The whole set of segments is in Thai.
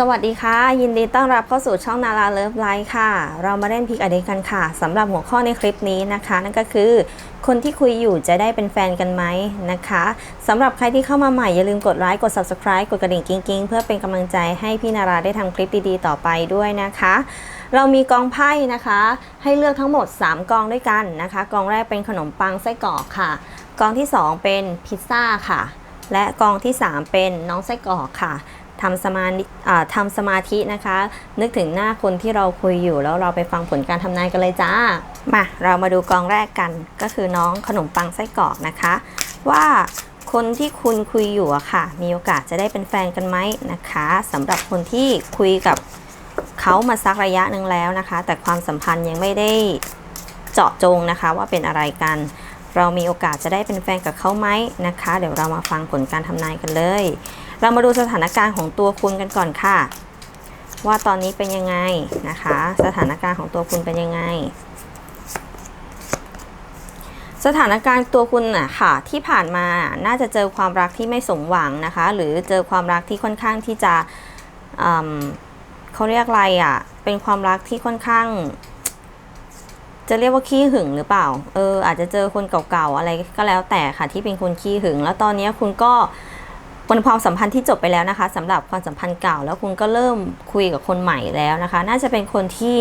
สวัสดีค่ะ ยินดีต้อนรับเข้าสู่ช่องนาราเลิฟไลฟ์ค่ะ เรามาเล่นพิกอดีกันค่ะสำหรับหัวข้อในคลิปนี้นะคะ นั่นก็คือ คนที่คุยอยู่จะได้เป็นแฟนกันไหมนะคะสำหรับใครที่เข้ามาใหม่อย่าลืมกดไลค์กด subscribe กดกระดิ่งกิ้งๆ เพื่อเป็นกำลังใจให้พี่นาราได้ทำคลิปดีๆต่อไปด้วยนะคะ เรามีกองไพ่นะคะ ให้เลือกทั้งหมด 3 กองด้วยกันนะคะกองแรกเป็นขนมปังไส้กรอกค่ะกองที่ 2 เป็นพิซซ่าค่ะ และกองที่ 3 เป็นน้องไส้กรอกค่ะ ทำสมาธิอ่าทำสมาธินะคะ นึกถึงหน้าคนที่เราคุยอยู่แล้วเราไปฟังผลการทำนายกันเลยจ้า มาเรามาดูกองแรกกันก็คือน้องขนมปังไส้กรอกนะคะ ว่าคนที่คุณคุยอยู่อะค่ะ มีโอกาสจะได้เป็นแฟนกันไหมนะคะสำหรับคนที่คุยกับเขามาสักระยะหนึ่งแล้วนะคะ แต่ความสัมพันธ์ยังไม่ได้เจาะจงนะคะว่าเป็นอะไรกัน เรามีโอกาสจะได้เป็นแฟนกับเขาไหมนะคะ เดี๋ยวเรามาฟังผลการทำนายกันเลย เรามาดูสถานการณ์ของตัวคุณกันก่อนค่ะ ว่าตอนนี้เป็นยังไงนะคะ สถานการณ์ของตัวคุณเป็นยังไง สถานการณ์ตัวคุณน่ะค่ะ ที่ผ่านมาน่าจะเจอความรักที่ไม่สมหวังนะคะ หรือเจอความรักที่ค่อนข้างที่จะเขาเรียกอะไรอะ เป็นความรักที่ค่อนข้าง จะเรียกว่าขี้หึงหรือเปล่า เออ อาจจะเจอคนเก่าๆอะไรก็แล้วแต่ค่ะที่เป็นคนขี้หึง แล้วตอนนี้คุณก็เป็นความสัมพันธ์ที่จบไปแล้วนะคะสำหรับความสัมพันธ์เก่า แล้วคุณก็เริ่มคุยกับคนใหม่แล้วนะคะ น่าจะเป็นคนที่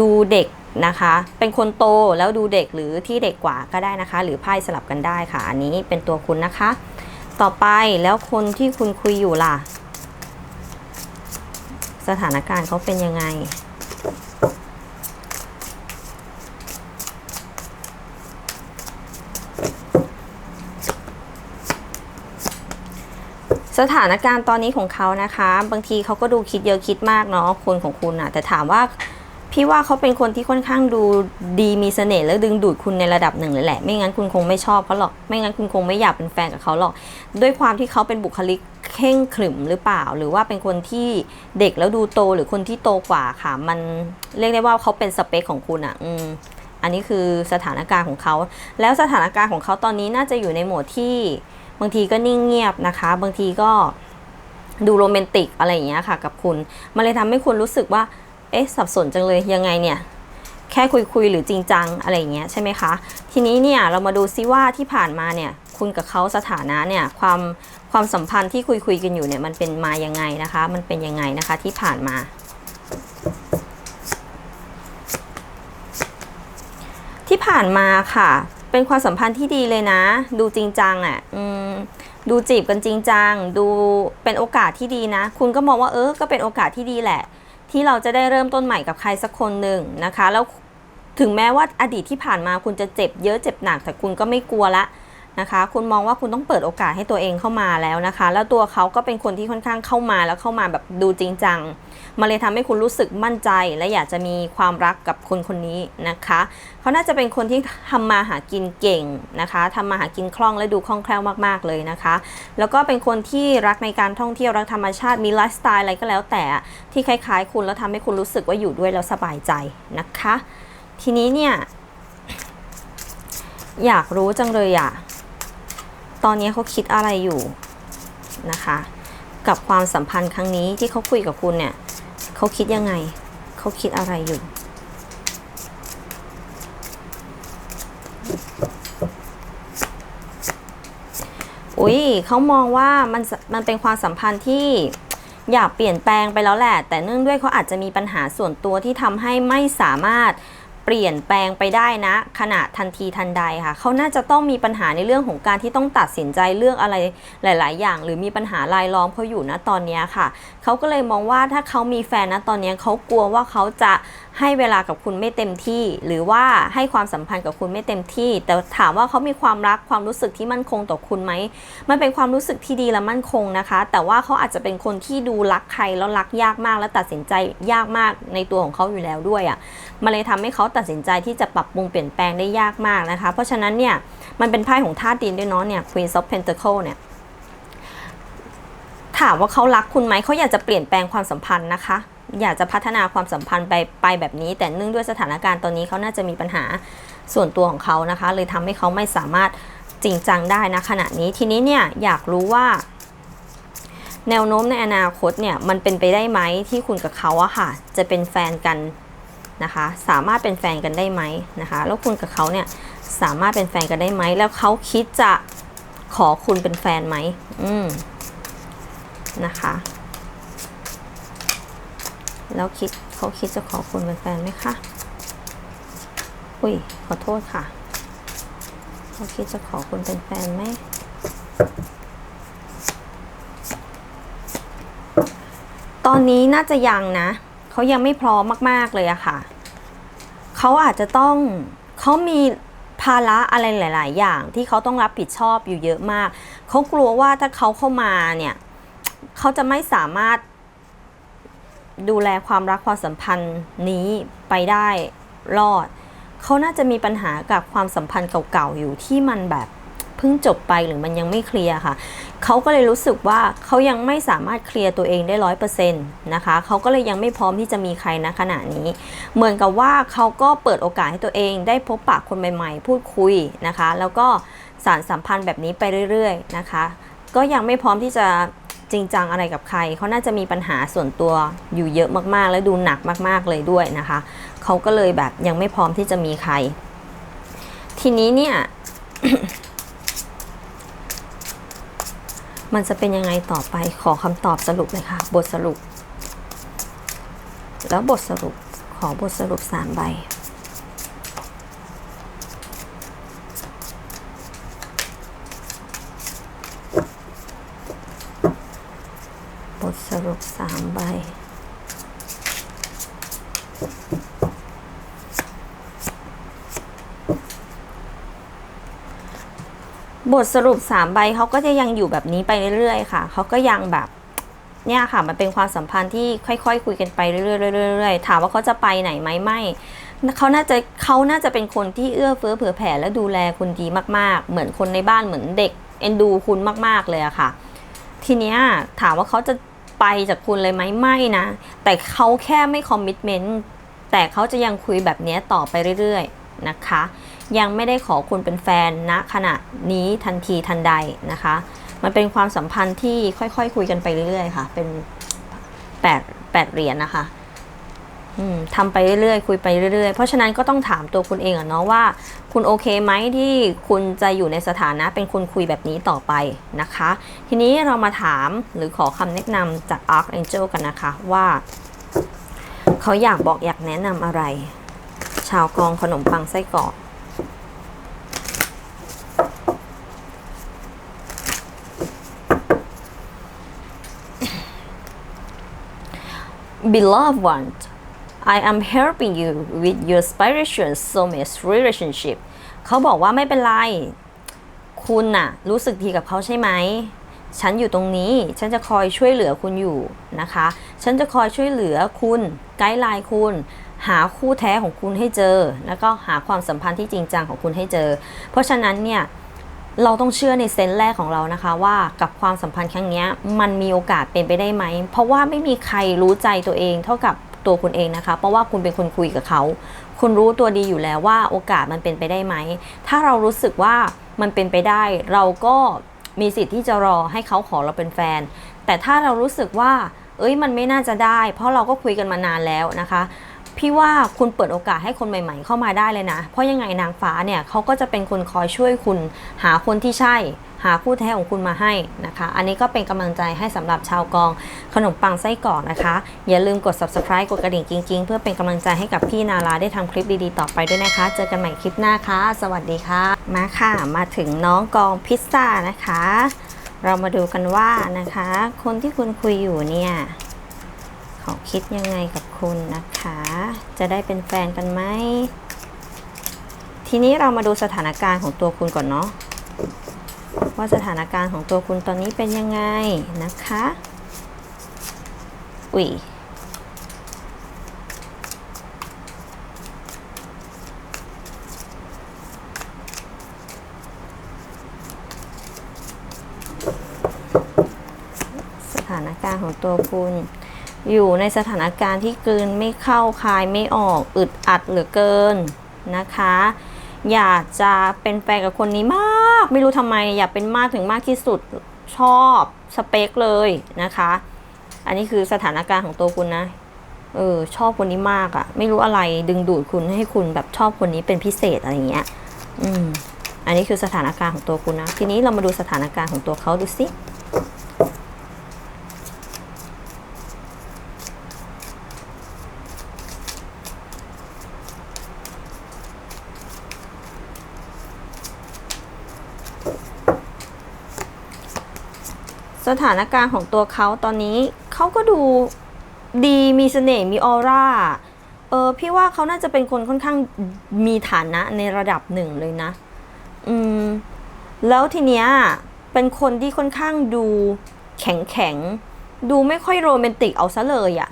ดูเด็กนะคะ เป็นคนโตแล้วดูเด็กหรือที่เด็กกว่าก็ได้นะคะ หรือไพ่สลับกันได้ค่ะ อันนี้เป็นตัวคุณนะคะ ต่อไปแล้วคนที่คุณคุยอยู่ล่ะ สถานการณ์เขาเป็นยังไง สถานการณ์ตอนนี้ของเขานะคะ บางทีเขาก็ดูคิดเยอะคิดมากเนาะคนของคุณอะแต่ถามว่าพี่ว่าเขาเป็นคนที่ค่อนข้างดูดีมีเสน่ห์และดึงดูดคุณในระดับหนึ่งเลยแหละ ไม่งั้นคุณคงไม่ชอบเขาหรอก ไม่งั้นคุณคงไม่อยากเป็นแฟนกับเขาหรอก ด้วยความที่เขาเป็นบุคลิกเข่งขรึมหรือเปล่า หรือว่าเป็นคนที่เด็กแล้วดูโตหรือคนที่โตกว่าค่ะ มันเรียกได้ว่าเขาเป็นสเปคของคุณอะอืม อันนี้คือสถานการณ์ของเขา แล้วสถานการณ์ของเขาตอนนี้น่าจะอยู่ในโหมดที่ บางทีก็นิ่งเงียบนะคะ บางทีก็ดูโรแมนติกอะไรอย่างเงี้ยค่ะกับคุณ มันเลยทำให้คุณรู้สึกว่า เอ๊ะ สับสนจังเลยยังไงเนี่ย แค่คุยคุยหรือจริงจังอะไรอย่างเงี้ยใช่ไหมคะ ทีนี้เนี่ยเรามาดูซิว่าที่ผ่านมาเนี่ยคุณกับเขาสถานะเนี่ยความความสัมพันธ์ที่คุยคุยกันอยู่เนี่ยมันเป็นมายังไงนะคะ มันเป็นยังไงนะคะที่ผ่านมา ที่ผ่านมาค่ะ เป็นความสัมพันธ์ที่ดีเลยนะ ดูจริงจังอะ่ะดูจีบกันจริงจัง ดูเป็นโอกาสที่ดีนะ คุณก็มองว่าเออก็เป็นโอกาสที่ดีแหละ ที่เราจะได้เริ่มต้นใหม่กับใครสักคนหนึ่งนะคะ แล้วถึงแม้ว่าอดีตที่ผ่านมาคุณจะเจ็บเยอะเจ็บหนักแต่คุณก็ไม่กลัวละ นะคะ คุณมองว่าคุณต้องเปิดโอกาสให้ตัวเองเข้ามาแล้วนะคะ แล้วตัวเขาก็เป็นคนที่ค่อนข้างเข้ามาแล้วเข้ามาแบบดูจริงจังมันเลยทำให้คุณรู้สึกมั่นใจ และอยากจะมีความรักกับคนคนนี้นะคะ เขาน่าจะเป็นคนที่ทำมาหากินเก่งนะคะทำมาหากินคล่องและดูคล่องแคล่วมากๆเลยนะคะ แล้วก็เป็นคนที่รักในการท่องเที่ยวรักธรรมชาติมีไลฟ์สไตล์อะไรก็แล้วแต่ที่คล้ายๆ คุณแล้วทำให้คุณรู้สึกว่าอยู่ด้วยแล้วสบายใจนะคะ ทีนี้เนี่ยอยากรู้จังเลยอะ ตอนนี้เขาคิดอะไรอยู่นะคะ กับความสัมพันธ์ครั้งนี้ที่เขาคุยกับคุณเนี่ยเขาคิดยังไงเขาคิดอะไรอยู่อุ้ยเขามองว่ามันมันเป็นความสัมพันธ์ที่อยากเปลี่ยนแปลงไปแล้วแหละ แต่เนื่องด้วยเขาอาจจะมีปัญหาส่วนตัวที่ทำให้ไม่สามารถ เปลี่ยนแปลงไปได้นะขณะทันทีทันใดค่ะ เขาน่าจะต้องมีปัญหาในเรื่องของการที่ต้องตัดสินใจเลือกอะไรหลาย ๆ อย่าง หรือมีปัญหารายล้อมเขาอยู่นะตอนนี้ค่ะ เขาก็เลยมองว่าถ้าเขามีแฟนนะตอนนี้เขากลัวว่าเขาจะ ให้เวลากับคุณไม่เต็มที่ หรือว่าให้ความสัมพันธ์กับคุณไม่เต็มที่ แต่ถามว่าเขามีความรักความรู้สึกที่มั่นคงต่อคุณไหมมันเป็นความรู้สึกที่ดีและมั่นคงนะคะ แต่ว่าเขาอาจจะเป็นคนที่ดูรักใครแล้วรักยากมาก และตัดสินใจยากมากในตัวของเขาอยู่แล้วด้วยอะ่ะมันเลยทำให้เขาตัดสินใจที่จะปรับปรุงเปลี่ยนแปลงได้ยากมากนะคะ เพราะฉะนั้นเนี่ยมันเป็นไพ่ของธาตุดินด้วยเนาะเนี่ย Queen of Pentacle เนี่ยถามว่าเขารักคุณไหมเขาอยากจะเปลี่ยนแปลงความสัมพันธ์นะคะ อยากจะพัฒนาความสัมพันธ์ไปไปแบบนี้ แต่เนื่องด้วยสถานการณ์ตอนนี้เขาน่าจะมีปัญหาส่วนตัวของเขานะคะ เลยทำให้เขาไม่สามารถจริงจังได้นะขณะนี้ทีนี้เนี่ยอยากรู้ว่า แนวโน้มในอนาคตเนี่ยมันเป็นไปได้ไหมที่คุณกับเขาอะค่ะ จะเป็นแฟนกันนะคะ สามารถเป็นแฟนกันได้ไหมนะคะ แล้วคุณกับเขาเนี่ยสามารถเป็นแฟนกันได้ไหมแล้วเขาคิดจะขอคุณเป็นแฟนไหมอืมนะคะ แล้วคิดเขาคิดจะขอคุณเป็นแฟนไหมคะ อุ้ย ขอโทษค่ะ เขาคิดจะขอคุณเป็นแฟนไหม ตอนนี้น่าจะยังนะ เขายังไม่พร้อมมาก ๆ เลยอะค่ะ เขาอาจจะต้องเขามีภาระอะไรหลาย ๆ อย่างที่เขาต้องรับผิดชอบอยู่เยอะมาก เขากลัวว่าถ้าเขาเข้ามาเนี่ย เขาจะไม่สามารถ ดูแลความรักความสัมพันธ์นี้ไปได้รอด เขาน่าจะมีปัญหากับความสัมพันธ์เก่าๆอยู่ที่มันแบบเพิ่งจบไปหรือมันยังไม่เคลียร์ค่ะ เขาก็เลยรู้สึกว่าเขายังไม่สามารถเคลียร์ตัวเองได้ร้อยเปอร์เซ็นต์นะคะ เขาก็เลยยังไม่พร้อมที่จะมีใครนะขณะนี้ เหมือนกับว่าเขาก็เปิดโอกาสให้ตัวเองได้พบปะคนใหม่ๆ พูดคุยนะคะ แล้วก็สารสัมพันธ์แบบนี้ไปเรื่อย ๆ นะคะ ก็ยังไม่พร้อมที่จะ จริงจังอะไรกับใคร เขาน่าจะมีปัญหาส่วนตัวอยู่เยอะมากๆ และดูหนักมากๆเลยด้วยนะคะ เขาก็เลยแบบยังไม่พร้อมที่จะมีใคร ทีนี้เนี่ย มันจะเป็นยังไงต่อไปขอคำตอบสรุปเลยค่ะ บทสรุป แล้วบทสรุปขอบทสรุปสามใบ บทสรุปสามใบ บทสรุป3ใบเขาก็จะยังอยู่แบบนี้ไปเรื่อยๆ ค่ะ เขาก็ยังแบบเนี่ยค่ะมันเป็นความสัมพันธ์ที่ค่อยๆคุยกันไปเรื่อยๆเรื่อยๆถามว่าเขาจะไปไหนไหมไม่เขาน่าจะเขาน่าจะเป็นคนที่เอื้อเฟื้อเผื่อแผ่และดูแลคุณดีมาก ๆ เหมือนคนในบ้านเหมือนเด็กเอ็นดูคุณมาก ๆเลยอะค่ะ ทีเนี้ยถามว่าเขาจะ ไปจากคุณเลยไหมไม่นะ แต่เขาแค่ไม่คอมมิชเมนต์แต่เขาจะยังคุยแบบนี้ต่อไปเรื่อยๆนะคะ ยังไม่ได้ขอคุณเป็นแฟนณขณะนี้ทันทีทันใดนะคะ มันเป็นความสัมพันธ์ที่ค่อยๆคุยกันไปเรื่อยๆค่ะ เป็นแปดแปดเหรียญนะคะ ทำไปเรื่อยๆ คุยไปเรื่อยๆ เพราะฉะนั้นก็ต้องถามตัวคุณเองอะเนาะว่า คุณโอเคไหมที่คุณจะอยู่ในสถานะเป็นคนคุยแบบนี้ต่อไปนะคะ ทีนี้เรามาถามหรือขอคำแนะนำจาก Archangel กันนะคะว่า เขาอยากบอกอยากแนะนำอะไร ชาวกองขนมปังไส้กรอก Beloved I am helping you with your spiritual soulmate relationship เขาบอกว่าไม่เป็นไร คุณน่ะ รู้สึกดีกับเขาใช่ไหม ฉันอยู่ตรงนี้ ฉันจะคอยช่วยเหลือคุณอยู่นะคะ ฉันจะคอยช่วยเหลือคุณ ไกด์ไลน์คุณ หาคู่แท้ของคุณให้เจอ แล้วก็หาความสัมพันธ์ที่จริงจังของคุณให้เจอ เพราะฉะนั้นเนี่ยเราต้องเชื่อในเซนส์แรกของเรานะคะว่ากับความสัมพันธ์ครั้งนี้มันมีโอกาสเป็นไปได้ไหม เพราะว่าไม่มีใครรู้ใจตัวเองเท่ากับ ตัวคุณเองนะคะ เพราะว่าคุณเป็นคนคุยกับเขา คุณรู้ตัวดีอยู่แล้วว่าโอกาสมันเป็นไปได้ไหม ถ้าเรารู้สึกว่ามันเป็นไปได้ เราก็มีสิทธิ์ที่จะรอให้เขาขอเราเป็นแฟน แต่ถ้าเรารู้สึกว่า เอ้ยมันไม่น่าจะได้ เพราะเราก็คุยกันมานานแล้วนะคะพี่ว่าคุณเปิดโอกาสให้คนใหม่ ๆ เข้ามาได้เลยนะ เพราะยังไงนางฟ้าเนี่ยเขาก็จะเป็นคนคอยช่วยคุณหาคนที่ใช่ หาคู่แท้ของคุณมาให้นะคะ อันนี้ก็เป็นกำลังใจให้สำหรับชาวกองขนมปังไส้กรอกนะคะ อย่าลืมกด subscribe กดกระดิ่งจริง ๆ เพื่อเป็นกำลังใจให้กับพี่นาราได้ทำคลิปดีๆต่อไปด้วยนะคะ เจอกันใหม่คลิปหน้าค่ะ สวัสดีค่ะ มาค่ะมาถึงน้องกองพิซซ่านะคะ เรามาดูกันว่านะคะ คนที่คุณคุยอยู่เนี่ยเขาคิดยังไงกับคุณนะคะ จะได้เป็นแฟนกันไหมทีนี้เรามาดูสถานการณ์ของตัวคุณก่อนเนาะ ว่าสถานการณ์ของตัวคุณตอนนี้เป็นยังไงนะคะ อุ๊ยสถานการณ์ของตัวคุณ อยู่ในสถานการณ์ที่กลืนไม่เข้าคายไม่ออกอึดอัดเหลือเกินนะคะ อยากจะเป็นแฟนกับคนนี้มาก ไม่รู้ทำไมอยากเป็นมากถึงมากที่สุดชอบสเปคเลยนะคะ อันนี้คือสถานการณ์ของตัวคุณนะเออชอบคนนี้มากอะไม่รู้อะไรดึงดูดคุณให้คุณแบบชอบคนนี้เป็นพิเศษอะไรอย่างเงี้ย อืม อันนี้คือสถานการณ์ของตัวคุณนะ ทีนี้เรามาดูสถานการณ์ของตัวเขาดูสิ สถานการณ์ของตัวเขาตอนนี้เขาก็ดูดีมีเสน่ห์มีออร่าเออพี่ว่าเขาน่าจะเป็นคนค่อนข้างมีฐานะในระดับหนึ่งเลยนะ อืม แล้วทีเนี้ยเป็นคนที่ค่อนข้างดูแข็งแข็งดูไม่ค่อยโรแมนติกเอาซะเลยอะ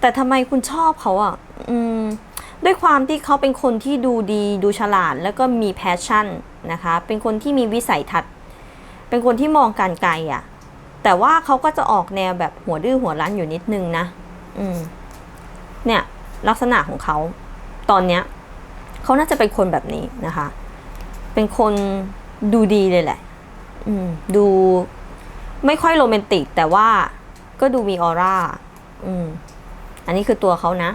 แต่ทำไมคุณชอบเขาอะอืม ด้วยความที่เขาเป็นคนที่ดูดีดูฉลาดแล้วก็มีแพชชั่นนะคะ เป็นคนที่มีวิสัยทัศน์ เป็นคนที่มองการไกลอะ แต่ว่าเขาก็จะออกแนวแบบหัวดื้อหัวรั้นอยู่นิดนึงนะ อืม เนี่ย ลักษณะของเขา ตอนเนี้ยเขาน่าจะเป็นคนแบบนี้นะคะ เป็นคนดูดีเลยแหละ อืม ดูไม่ค่อยโรแมนติก แต่ว่าก็ดูมีออร่า อืม อันนี้คือตัวเขานะ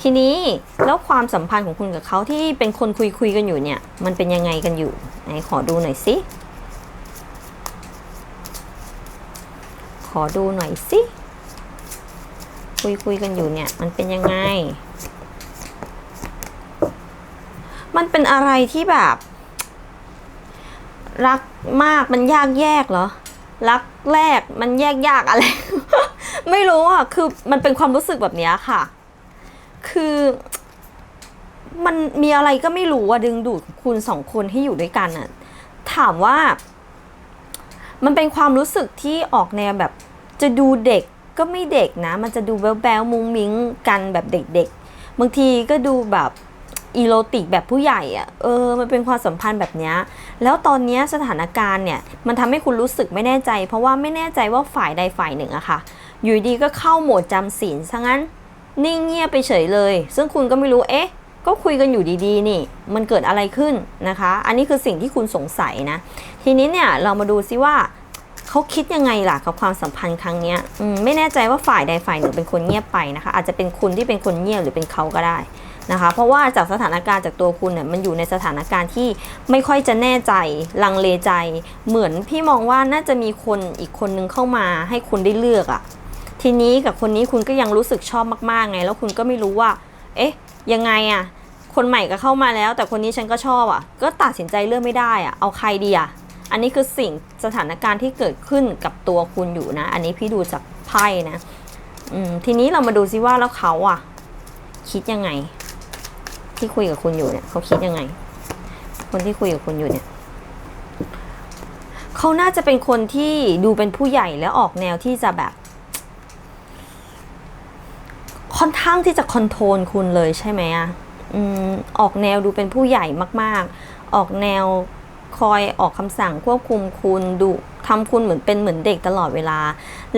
ทีนี้แล้วความสัมพันธ์ของคุณกับเขาที่เป็นคนคุยคุยๆกันอยู่เนี่ย มันเป็นยังไงกันอยู่ ไหนขอดูหน่อยสิ อดูหน่อยสิคุยคุยกันอยู่เนี่ย มันเป็นยังไง มันเป็นอะไรที่แบบ รักมากมันยากแยกเหรอ รักแรกมันแยกยากอะไร ไม่รู้อะ คือมันเป็นความรู้สึกแบบเนี้ยค่ะ คือ มันมีอะไรก็ไม่รู้อะดึงดูดคุณสองคนให้อยู่ด้วยกันอะถามว่า มันเป็นความรู้สึกที่ออกแนวแบบ จะดูเด็กก็ไม่เด็กนะ มันจะดูแบ๊วๆมุ้งมิ้งกันแบบเด็กๆ บางทีก็ดูแบบอีโรติกแบบผู้ใหญ่อะเออ มันเป็นความสัมพันธ์แบบนี้ แล้วตอนนี้สถานการณ์เนี่ย มันทำให้คุณรู้สึกไม่แน่ใจ เพราะว่าไม่แน่ใจว่าฝ่ายใดฝ่ายหนึ่งอะค่ะ อยู่ดีก็เข้าโหมดจำศีลซะงั้น นิ่งเงียบไปเฉยเลย ซึ่งคุณก็ไม่รู้ เอ๊ะ ก็คุยกันอยู่ดีๆ นี่ มันเกิดอะไรขึ้นนะคะ อันนี้คือสิ่งที่คุณสงสัยนะ ทีนี้เนี่ย เรามาดูซิว่า เขาคิดยังไงล่ะกับความสัมพันธ์ครั้งนี้ไม่แน่ใจว่าฝ่ายใดฝ่ายหนึ่งเป็นคนเงียบไปนะคะ อาจจะเป็นคุณที่เป็นคนเงียบหรือเป็นเขาก็ได้นะคะ เพราะว่าจากสถานการณ์จากตัวคุณเนี่ยมันอยู่ในสถานการณ์ที่ไม่ค่อยจะแน่ใจลังเลใจ เหมือนพี่มองว่าน่าจะมีคนอีกคนนึงเข้ามาให้คุณได้เลือกอะทีนี้กับคนนี้คุณก็ยังรู้สึกชอบมากๆไง แล้วคุณก็ไม่รู้ว่า เอ๊ะ ยังไงอะคนใหม่ก็เข้ามาแล้ว แต่คนนี้ฉันก็ชอบอะก็ตัดสินใจเลือกไม่ได้อะเอาใครดีอะ อันนี้คือสิ่งสถานการณ์ที่เกิดขึ้นกับตัวคุณอยู่นะ อันนี้พี่ดูจากไพ่นะทีนี้เรามาดูซิว่าแล้วเขาอะคิดยังไง ที่คุยกับคุณอยู่เนี่ยเขาคิดยังไง คนที่คุยกับคุณอยู่เนี่ยเขาน่าจะเป็นคนที่ดูเป็นผู้ใหญ่และออกแนวที่จะแบบ ค่อนข้างที่จะคอนโทรลคุณเลยใช่ไหมอะอืมออกแนวดูเป็นผู้ใหญ่มาก ๆ ออกแนว คอยออกคำสั่งควบคุมคุณดูทำคุณเหมือนเป็นเหมือนเด็กตลอดเวลา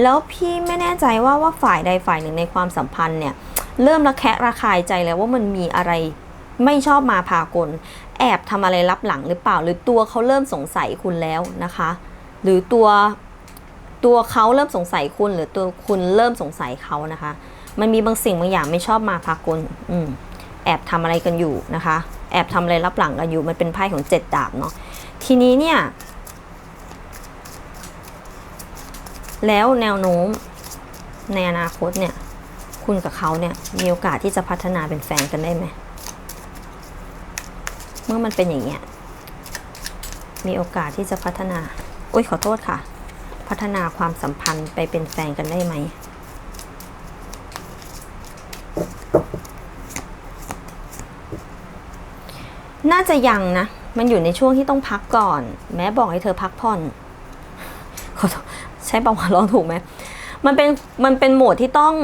แล้วพี่ไม่แน่ใจว่าว่าฝ่ายใดฝ่ายหนึ่งในความสัมพันธ์เนี่ยเริ่มระแคะระคายใจแล้วว่ามันมีอะไรไม่ชอบมาพากล แอบทำอะไรลับหลังหรือเปล่า หรือตัวเขาเริ่มสงสัยคุณแล้วนะคะ หรือตัวตัวเขาเริ่มสงสัยคุณ หรือตัวคุณเริ่มสงสัยเขานะคะ มันมีบางสิ่งบางอย่างไม่ชอบมาพากลอืมแอบทำอะไรกันอยู่นะคะ แอบทำอะไรรับหลังกันอยู่ มันเป็นไพ่ของเจ็ดดาบเนาะ ทีนี้เนี่ย แล้วแนวโน้มในอนาคตเนี่ย คุณกับเขาเนี่ย มีโอกาสที่จะพัฒนาเป็นแฟนกันได้ไหม เมื่อมันเป็นอย่างเงี้ย มีโอกาสที่จะพัฒนาอุ้ยขอโทษค่ะ พัฒนาความสัมพันธ์ไปเป็นแฟนกันได้ไหมน่าจะยังนะ มันอยู่ในช่วงที่ต้องพักก่อน แม้บอกให้เธอพักผ่อนขอใช้ประวัติร้องถูกไหมมันเป็นมันเป็นโหมดที่ต้อง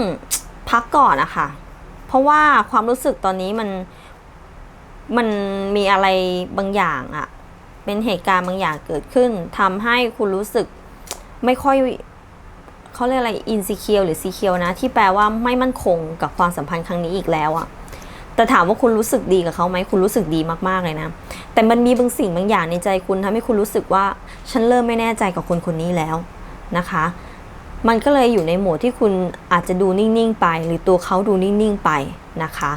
พักก่อนอะค่ะ เพราะว่าความรู้สึกตอนนี้มันมันมีอะไรบางอย่างอะเป็นเหตุการณ์บางอย่างเกิดขึ้นทำให้คุณรู้สึกไม่ค่อยเขาเรียกอะไรอินซีเคียวหรือซีเคียวนะ ที่แปลว่าไม่มั่นคงกับความสัมพันธ์ครั้งนี้อีกแล้วอะ แต่ถามว่าคุณรู้สึกดีกับเขาไหมคุณรู้สึกดีมากๆเลยนะ แต่มันมีบางสิ่งบางอย่างในใจคุณทำให้คุณรู้สึกว่าฉันเริ่มไม่แน่ใจกับคนคนนี้แล้วนะคะ มันก็เลยอยู่ในโหมดที่คุณอาจจะดูนิ่งๆไป หรือตัวเขาดูนิ่งๆไปนะคะ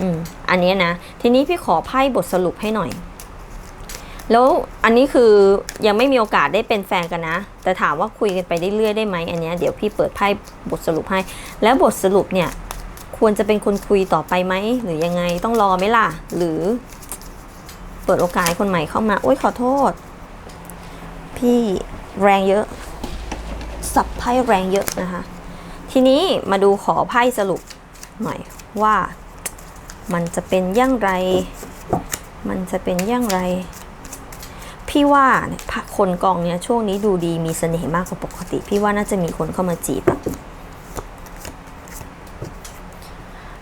อืมอันนี้นะ ทีนี้พี่ขอไพ่บทสรุปให้หน่อย แล้วอันนี้คือยังไม่มีโอกาสได้เป็นแฟนกันนะ แต่ถามว่าคุยกันไปได้เรื่อยๆได้ไหมอันนี้เดี๋ยวพี่เปิดไพ่บทสรุปให้ แล้วบทสรุปเนี่ย ควรจะเป็นคนคุยต่อไปไหมหรือยังไงต้องรอไหมล่ะ หรือ เปิดโอกาสให้คนใหม่เข้ามาโอ๊ยขอโทษ พี่แรงเยอะ สับไพ่แรงเยอะนะคะ ทีนี้มาดูขอไพ่สรุปหน่อยว่ามันจะเป็นอย่างไร มันจะเป็นอย่างไร พี่ว่าคนกองเนี้ยช่วงนี้ดูดีมีเสน่ห์มากกว่าปกติ พี่ว่าน่าจะมีคนเข้ามาจีบอะ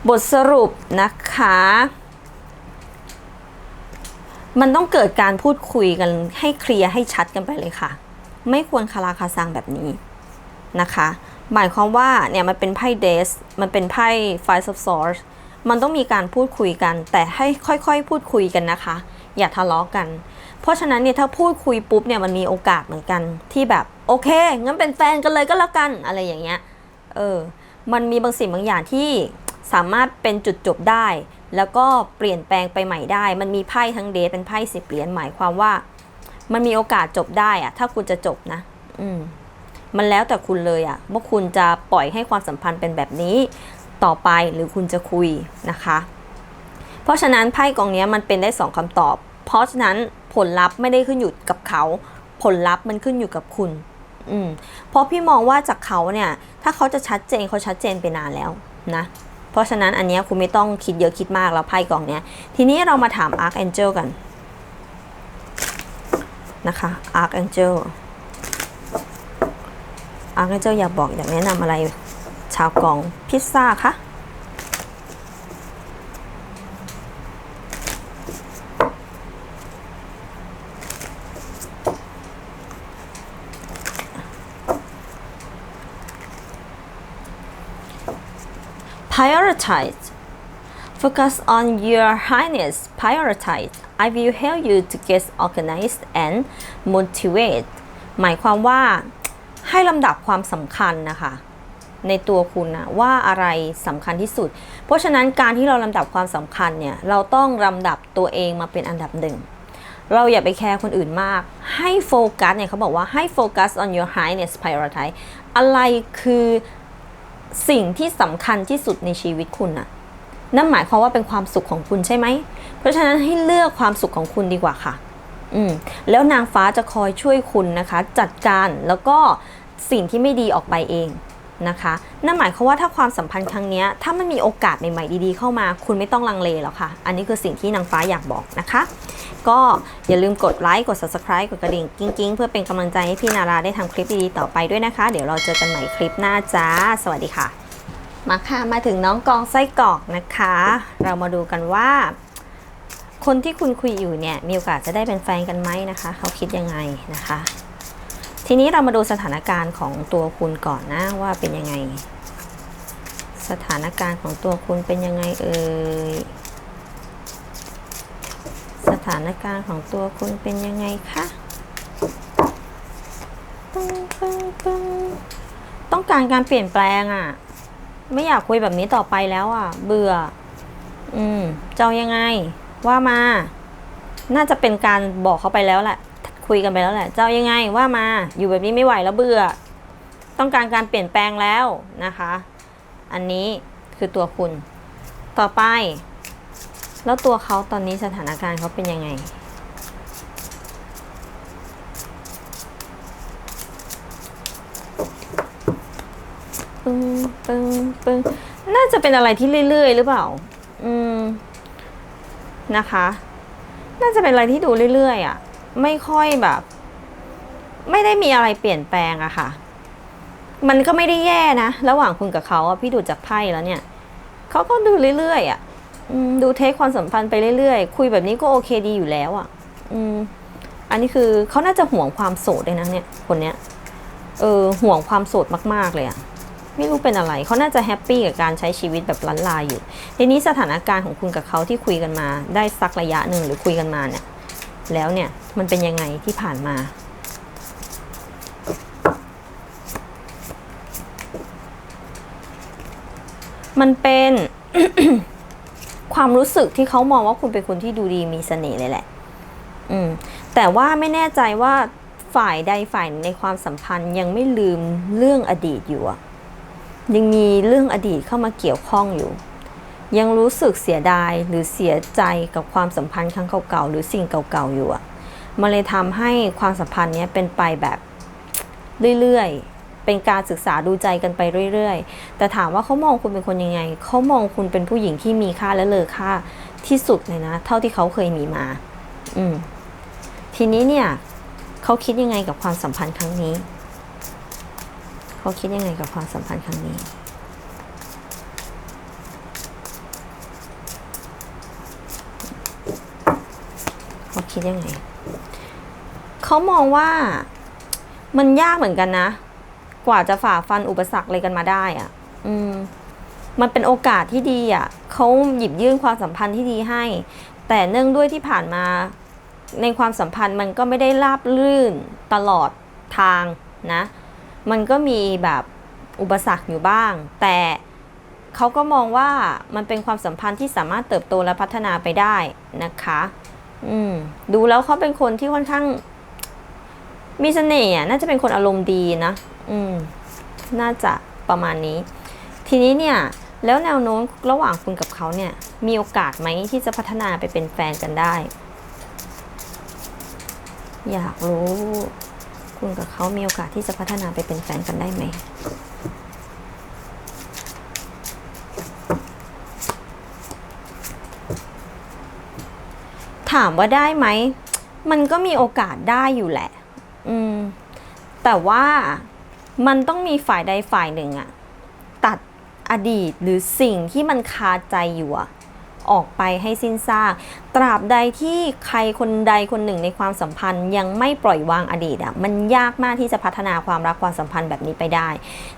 บทสรุปนะคะ มันต้องเกิดการพูดคุยกันให้เคลียร์ให้ชัดกันไปเลยค่ะ ไม่ควรคาราคาซังแบบนี้นะคะ หมายความว่าเนี่ยมันเป็นไพ่เดส มันเป็นไพ่ Five of Swords มันต้องมีการพูดคุยกัน แต่ให้ค่อยๆ พูดคุยกันนะคะ อย่าทะเลาะกัน เพราะฉะนั้นเนี่ยถ้าพูดคุยปุ๊บเนี่ยมันมีโอกาสเหมือนกันที่แบบโอเคงั้นเป็นแฟนกันเลยก็แล้วกันอะไรอย่างเงี้ยเออมันมีบางสิ่งบางอย่างที่ สามารถเป็นจุดจบได้ แล้วก็เปลี่ยนแปลงไปใหม่ได้ มันมีไพ่ทั้งเดทเป็นไพ่สิบเหรียญหมายความว่า มันมีโอกาสจบได้อะถ้าคุณจะจบนะ อืมมันแล้วแต่คุณเลยอะว่าคุณจะปล่อยให้ความสัมพันธ์เป็นแบบนี้ ต่อไปหรือคุณจะคุยนะคะ เพราะฉะนั้นไพ่กองนี้มันเป็นได้สองคำตอบ เพราะฉะนั้นผลลัพธ์ไม่ได้ขึ้นอยู่กับเขา ผลลัพธ์มันขึ้นอยู่กับคุณ อืมเพราะพี่มองว่าจากเขาเนี่ย ถ้าเขาจะชัดเจนเขาชัดเจนไปนานแล้วนะ เพราะฉะนั้นอันนี้คุณไม่ต้องคิดเยอะคิดมากแล้วไพ่กองเนี้ย ทีนี้เรามาถาม Archangel กันนะคะ Archangel Archangel อยากบอกอยากแนะนำอะไร ชาวกองพิซซ่าคะ prioritize focus on your highness prioritize I will help you to get organized and motivate หมายความว่าให้ลำดับความสำคัญนะคะ ในตัวคุณนะว่าอะไรสำคัญที่สุด เพราะฉะนั้นการที่เราลำดับความสำคัญเนี่ย เราต้องลำดับตัวเองมาเป็นอันดับหนึ่งเราอย่าไปแคร์คนอื่นมาก ให้โฟกัสเนี่ยเขาบอกว่าให้โฟกัส on your highness prioritize อะไรคือ สิ่งที่สำคัญที่สุดในชีวิตคุณน่ะนั่นหมายความว่าเป็นความสุขของคุณใช่ไหม เพราะฉะนั้นให้เลือกความสุขของคุณดีกว่าค่ะ อืมแล้วนางฟ้าจะคอยช่วยคุณนะคะ จัดการแล้วก็สิ่งที่ไม่ดีออกไปเอง นะคะ นั่นหมายความว่าถ้าความสัมพันธ์ครั้งนี้ถ้ามันมีโอกาสใหม่ๆดีๆเข้ามา คุณไม่ต้องลังเลแล้วค่ะ อันนี้คือสิ่งที่นางฟ้าอยากบอกนะคะ ก็อย่าลืมกดไลค์กด subscribe กดกระดิ่งกิ้งๆ เพื่อเป็นกำลังใจให้พี่นาราได้ทำคลิปดีๆต่อไปด้วยนะคะ เดี๋ยวเราเจอกันใหม่คลิปหน้าจ้า สวัสดีค่ะ มาค่ะมาถึงน้องกองไส้กรอกนะคะ เรามาดูกันว่า คนที่คุณคุยอยู่เนี่ยมีโอกาสจะได้เป็นแฟนกันไหมนะคะ เขาคิดยังไงนะคะ ทีนี้เรามาดูสถานการณ์ของตัวคุณก่อนนะว่าเป็นยังไง สถานการณ์ของตัวคุณเป็นยังไงเอ่ยสถานการณ์ของตัวคุณเป็นยังไงคะปึ้งปึ้งปึ้งต้องการการเปลี่ยนแปลงอะ่ะ ไม่อยากคุยแบบนี้ต่อไปแล้วอะ่ะ เบื่อ อืมจะเอายังไง ว่ามา น่าจะเป็นการบอกเขาไปแล้วแหละ คุยกันไปแล้วแหละ เจะเอายังไงว่ามาอยู่แบบนี้ไม่ไหวแล้วเบื่อ ต้องการการเปลี่ยนแปลงแล้วนะคะ อันนี้คือตัวคุณ ต่อไป แล้วตัวเขาตอนนี้สถานการณ์เขาเป็นยังไงปึ้งปึ้งปึ้งน่าจะเป็นอะไรที่เรื่อยๆ หรือเปล่า อืม นะคะ น่าจะเป็นอะไรที่ดูเรื่อยๆอะ ไม่ค่อยแบบ ไม่ได้มีอะไรเปลี่ยนแปลงอะค่ะ มันก็ไม่ได้แย่นะ ระหว่างคุณกับเขาอะพี่ดูจากไพ่แล้วเนี่ยเขาก็ดูเรื่อยๆอะอดูเทคความสัมพันธ์ไปเรื่อยๆ คุยแบบนี้ก็โอเคดีอยู่แล้วอะอืมอันนี้คือเขาน่าจะห่วงความโสดเลยนะเนี่ยคนเนี้ยเออห่วงความโสดมากๆเลยอะ่ะไม่รู้เป็นอะไรเขาน่าจะแฮปปี้กับการใช้ชีวิตแบบล้านลาอยู่ทีนี้สถานการณ์ของคุณกับเขาที่คุยกันมา ได้สักระยะหนึ่งหรือคุยกันมาเนี่ย แล้วเนี่ย มันเป็นยังไงที่ผ่านมา มันเป็นความรู้สึกที่เขามองว่าคุณเป็นคนที่ดูดีมีเสน่ห์เลยแหละ อืม แต่ว่าไม่แน่ใจว่าฝ่ายใดฝ่ายในความสัมพันธ์ยังไม่ลืมเรื่องอดีตอยู่อะยังมีเรื่องอดีตเข้ามาเกี่ยวข้องอยู่ ยังรู้สึกเสียดายหรือเสียใจกับความสัมพันธ์ครั้งเก่าๆหรือสิ่งเก่าๆอยู่อะ มันเลยทำให้ความสัมพันธ์เนี้ยเป็นไปแบบเรื่อยๆ เป็นการศึกษาดูใจกันไปเรื่อยๆ แต่ถามว่าเขามองคุณเป็นคนยังไง เขามองคุณเป็นผู้หญิงที่มีค่าและเลอค่าที่สุดเลยนะ เท่าที่เขาเคยมีมา อืม ทีนี้เนี่ย เขาคิดยังไงกับความสัมพันธ์ครั้งนี้ เขาคิดยังไงกับความสัมพันธ์ครั้งนี้ เขา คิดยังไงเขามองว่ามันยากเหมือนกันนะ กว่าจะฝ่าฟันอุปสรรคอะไรกันมาได้อะอืม มันเป็นโอกาสที่ดีอะเขาหยิบยื่นความสัมพันธ์ที่ดีให้ แต่เนื่องด้วยที่ผ่านมาในความสัมพันธ์มันก็ไม่ได้ราบลื่นตลอดทางนะ มันก็มีแบบอุปสรรคอยู่บ้าง แต่เขาก็มองว่ามันเป็นความสัมพันธ์ที่สามารถเติบโตและพัฒนาไปได้นะคะ อืม ดูแล้วเขาเป็นคนที่ค่อนข้าง มีเสน่ห์อะน่าจะเป็นคนอารมณ์ดีนะ อืม น่าจะประมาณนี้ ทีนี้เนี่ย แล้วแนวโน้มระหว่างคุณกับเขาเนี่ย มีโอกาสไหมที่จะพัฒนาไปเป็นแฟนกันได้ อยากรู้ คุณกับเขามีโอกาสที่จะพัฒนาไปเป็นแฟนกันได้ไหม ถามว่าได้ไหม มันก็มีโอกาสได้อยู่แหละ อืม แต่ว่ามันต้องมีฝ่ายใดฝ่ายหนึ่งอะตัดอดีตหรือสิ่งที่มันคาใจอยู่อะออกไปให้สิ้นซาก ตราบใดที่ใครคนใดคนหนึ่งในความสัมพันธ์ยังไม่ปล่อยวางอดีตอะมันยากมากที่จะพัฒนาความรักความสัมพันธ์แบบนี้ไปได้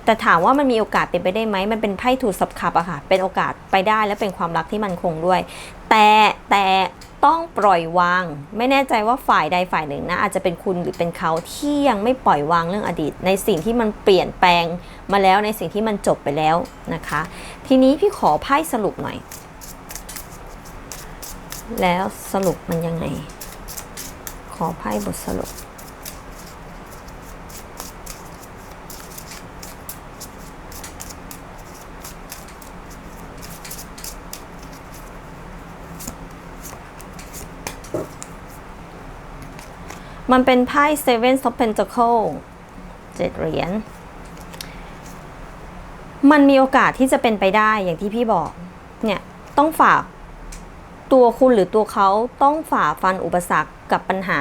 แต่ถามว่ามันมีโอกาสเป็นไปได้ไหม มันเป็นไพ่ถูกสับขับอะค่ะ เป็นโอกาสไปได้และเป็นความรักที่มันคงด้วย แต่แต่ต้องปล่อยวาง ไม่แน่ใจว่าฝ่ายใดฝ่ายหนึ่งนะอาจจะเป็นคุณหรือเป็นเขาที่ยังไม่ปล่อยวางเรื่องอดีต ในสิ่งที่มันเปลี่ยนแปลงมาแล้วในสิ่งที่มันจบไปแล้วนะคะ ทีนี้พี่ขอไพ่สรุปหน่อย แล้วสรุปมันยังไง ขอไพ่บทสรุป มันเป็นไพ่ Seven of Pentacles เจ็ดเหรียญ มันมีโอกาสที่จะเป็นไปได้อย่างที่พี่บอก เนี่ย ต้องฝากตัวคุณหรือตัวเขาต้องฝ่าฟันอุปสรรคกับปัญหา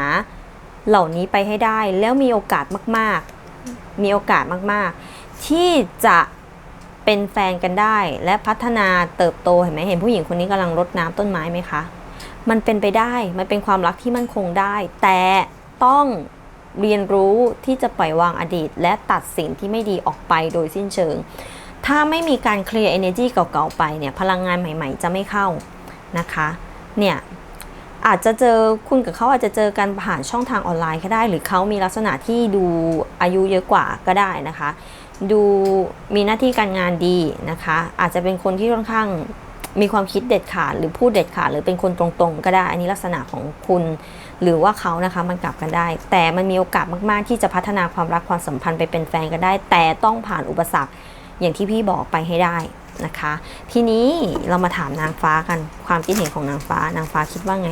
เหล่านี้ไปให้ได้ แล้วมีโอกาสมาก ๆ มีโอกาสมาก ๆ ที่จะเป็นแฟนกันได้ และพัฒนาเติบโตเห็นไหมเห็นผู้หญิงคนนี้กำลังรดน้ำต้นไม้ไหมคะ มันเป็นไปได้ มันเป็นความรักที่มั่นคงได้ แต่ ต้องเรียนรู้ที่จะปล่อยวางอดีต และตัดสิ่งที่ไม่ดีออกไปโดยสิ้นเชิง ถ้าไม่มีการเคลียร์ energy เก่าๆไปเนี่ยพลังงานใหม่ ๆ จะไม่เข้านะคะเนี่ยอาจจะเจอคุณกับเขาอาจจะเจอกันผ่านช่องทางออนไลน์ก็ได้ หรือเขามีลักษณะที่ดูอายุเยอะกว่าก็ได้นะคะ ดูมีหน้าที่การงานดีนะคะ อาจจะเป็นคนที่ค่อนข้างมีความคิดเด็ดขาดหรือพูดเด็ดขาดหรือเป็นคนตรงๆ ก็ได้ อันนี้ลักษณะของคุณ หรือว่าเขานะคะมันกลับกันได้ แต่มันมีโอกาสมากๆ ที่จะพัฒนาความรักความสัมพันธ์ไปเป็นแฟนกันได้ แต่ต้องผ่านอุปสรรคอย่างที่พี่บอกไปให้ได้นะคะ ทีนี้เรามาถามนางฟ้ากันความคิดเห็นของนางฟ้านางฟ้าคิดว่าไง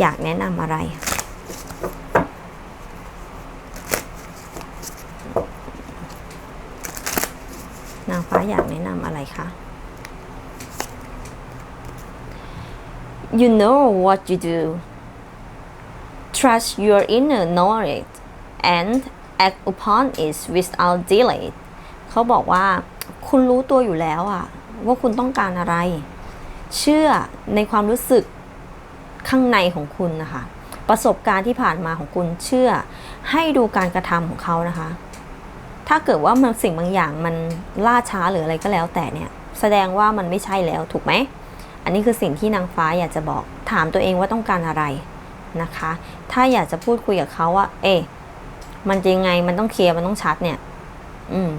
อยากแนะนำอะไรนางฟ้าอยากแนะนำอะไรคะ You know what you do Trust your inner knowledge and act upon it without delay เขาบอกว่าคุณรู้ตัวอยู่แล้วอะว่าคุณต้องการอะไร เชื่อในความรู้สึกข้างในของคุณนะคะ ประสบการณ์ที่ผ่านมาของคุณเชื่อ ให้ดูการกระทำของเขานะคะ ถ้าเกิดว่ามันสิ่งบางอย่างมันล่าช้าหรืออะไรก็แล้วแต่เนี่ย แสดงว่ามันไม่ใช่แล้วถูกไหม อันนี้คือสิ่งที่นางฟ้าอยากจะบอก ถามตัวเองว่าต้องการอะไร นะคะ ถ้าอยากจะพูดคุยกับเขาว่า เอ๊ะมันจะยังไงมันต้องเคลียร์มันต้องชัดเนี่ย อืม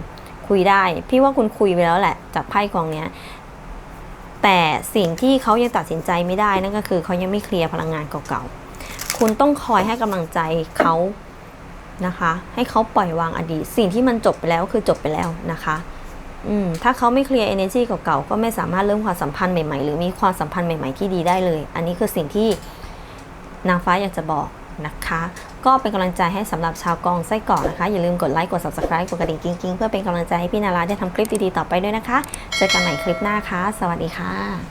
คุยได้ พี่ว่าคุณคุยไปแล้วแหละ จากไพ่กองเนี้ย แต่สิ่งที่เขายังตัดสินใจไม่ได้นั่นก็คือเขายังไม่เคลียร์พลังงานเก่าๆ คุณต้องคอยให้กำลังใจเขานะคะ ให้เขาปล่อยวางอดีต สิ่งที่มันจบไปแล้วคือจบไปแล้วนะคะอืมถ้าเขาไม่เคลียร์ energy เก่าๆ ก็ไม่สามารถเริ่มความสัมพันธ์ใหม่ๆ หรือมีความสัมพันธ์ใหม่ๆ ที่ดีได้เลย อันนี้คือสิ่งที่ นางฟ้าอยากจะบอกนะคะ ก็เป็นกำลังใจให้สำหรับชาวกองไส้กรอกนะคะ อย่าลืมกดไลค์กด subscribe กดกระดิ่งกิ้งๆ เพื่อเป็นกำลังใจให้พี่นาราได้ทำคลิปดีๆ ต่อไปด้วยนะคะ เจอกันใหม่คลิปหน้าค่ะ สวัสดีค่ะ